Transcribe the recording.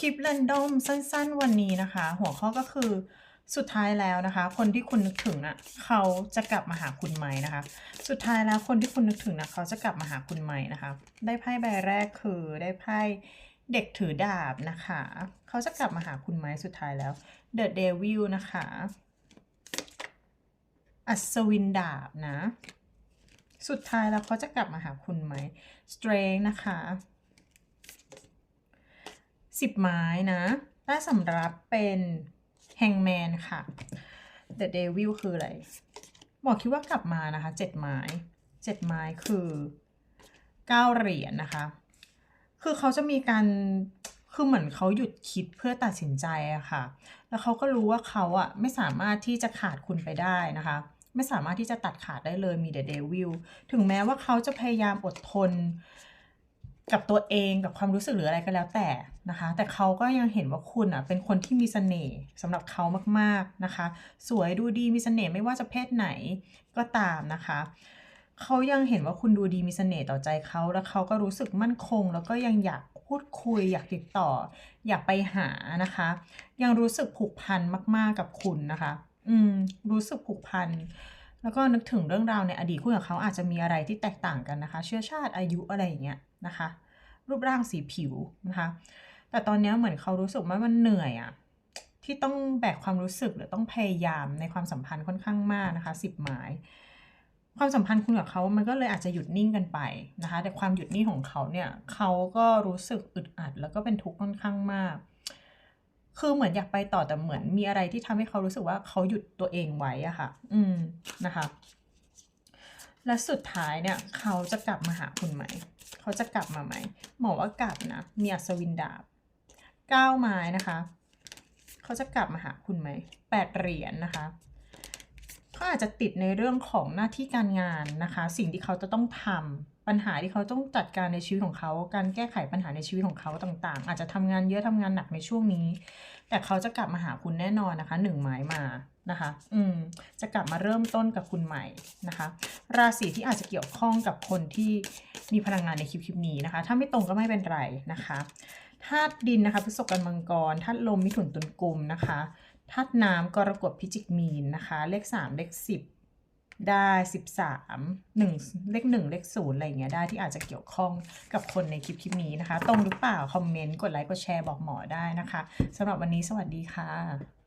คลิป r รนดอมสั้นๆ วันนี้นะคะ หัวข้อก็คือสุดท้ายแล้วนะคะ คนที่คุณนึกถึงอะเขาจะกลับมาหาคุณไหมนะคะ สุดท้ายแล้วคนที่คุณนึกถึงน่ะเขาจะกลับมาหาคุณไหมนะคะ ได้ไพ่ใบแรกคือได้ไพ่เด็กถือดาบนะคะ เขาจะกลับมาหาคุณไหมสุดท้ายแล้ว The Devil นะคะ อัศวินดาบนะ สุดท้ายแล้วเขาจะกลับมาหาคุณไหม Strength นะคะ สิบไม้นะได้สำรับเป็น Hangman ค่ะ The Devil คืออะไร บอกคิดว่ากลับมานะคะเจ็ดไม้เจ็ดไม้คือเก้าเหรียญนะคะ คือเขาจะมีการคือเหมือนเขาหยุดคิดเพื่อตัดสินใจอะค่ะ แล้วเขาก็รู้ว่าเขาอะไม่สามารถที่จะขาดคุณไปได้นะคะ ไม่สามารถที่จะตัดขาดได้เลยมีเด e เดวิลถึงแม้ว่าเขาจะพยายามอดทน กับตัวเองกับความรู้สึกหรืออะไรก็แล้วแต่นะคะ แต่เขาก็ยังเห็นว่าคุณอะเป็นคนที่มีเสน่ห์สำหรับเขามากๆนะคะ สวยดูดีมีเสน่ห์ไม่ว่าจะเพศไหนก็ตามนะคะเขายังเห็นว่าคุณดูดีมีเสน่ห์ต่อใจเขาแล้วเขาก็รู้สึกมั่นคง แล้วก็ยังอยากพูดคุย อยากติดต่อ อยากไปหานะคะ ยังรู้สึกผูกพันมาก ๆกับคุณนะคะ อืมรู้สึกผูกพัน แล้วก็นึกถึงเรื่องราวในอดีตคุณกับเขาอาจจะมีอะไรที่แตกต่างกันนะคะ เชื้อชาติอายุอะไรอย่างเงี้ยนะคะ รูปร่างสีผิวนะคะ แต่ตอนนี้เหมือนเขารู้สึกว่ามันเหนื่อยอะที่ต้องแบกความรู้สึกหรือต้องพยายามในความสัมพันธ์ค่อนข้างมากนะคะสิบหมาย ความสัมพันธ์คุณกับเขามันก็เลยอาจจะหยุดนิ่งกันไปนะคะ แต่ความหยุดนิ่งของเขาเนี่ยเขาก็รู้สึกอึดอัด แล้วก็เป็นทุกข์ค่อนข้างมาก คือเหมือนอยากไปต่อแต่เหมือนมีอะไรที่ทำให้เขารู้สึกว่าเขาหยุดตัวเองไว้อะค่ะ อืมนะคะ และสุดท้ายเนี่ย เขาจะกลับมาหาคุณไหม เขาจะกลับมาไหมหมอว่ากลับนะ มีอัศวินดาบเก้าไม้นะคะ เขาจะกลับมาหาคุณไหมแปดเหรียญนนะคะ เขาอาจจะติดในเรื่องของหน้าที่การงานนะคะ สิ่งที่เขาจะต้องทำปัญหาที่เขาต้องจัดการในชีวิตของเขา การแก้ไขปัญหาในชีวิตของเขาต่างๆ อาจจะทำงานเยอะทำงานหนักในช่วงนี้ แต่เขาจะกลับมาหาคุณแน่นอนนะคะหนึ่งไม้มานะคะ อืม จะกลับมาเริ่มต้นกับคุณใหม่นะคะ ราศีที่อาจจะเกี่ยวข้องกับคนที่มีพลังงานในคลิปคลิปนี้นะคะ ถ้าไม่ตรงก็ไม่เป็นไรนะคะ ธาตุดินนะคะพฤษภกันมังกร ธาตุลมมิถุนตุลกุมนะคะ ธาตุน้ำกรกฎพิจิกมีนนะคะ เลขสามเลขสิบได้สิบสามหนึ่งเลขหนึ่งเลขศูนย์อะไรเงี้ยได้ที่อาจจะเกี่ยวข้องกับคนในคลิปคลิปนี้นะคะ ตรงหรือเปล่า คอมเมนต์ กดไลค์ กดแชร์บอกหมอได้นะคะสำหรับวันนี้สวัสดีค่ะ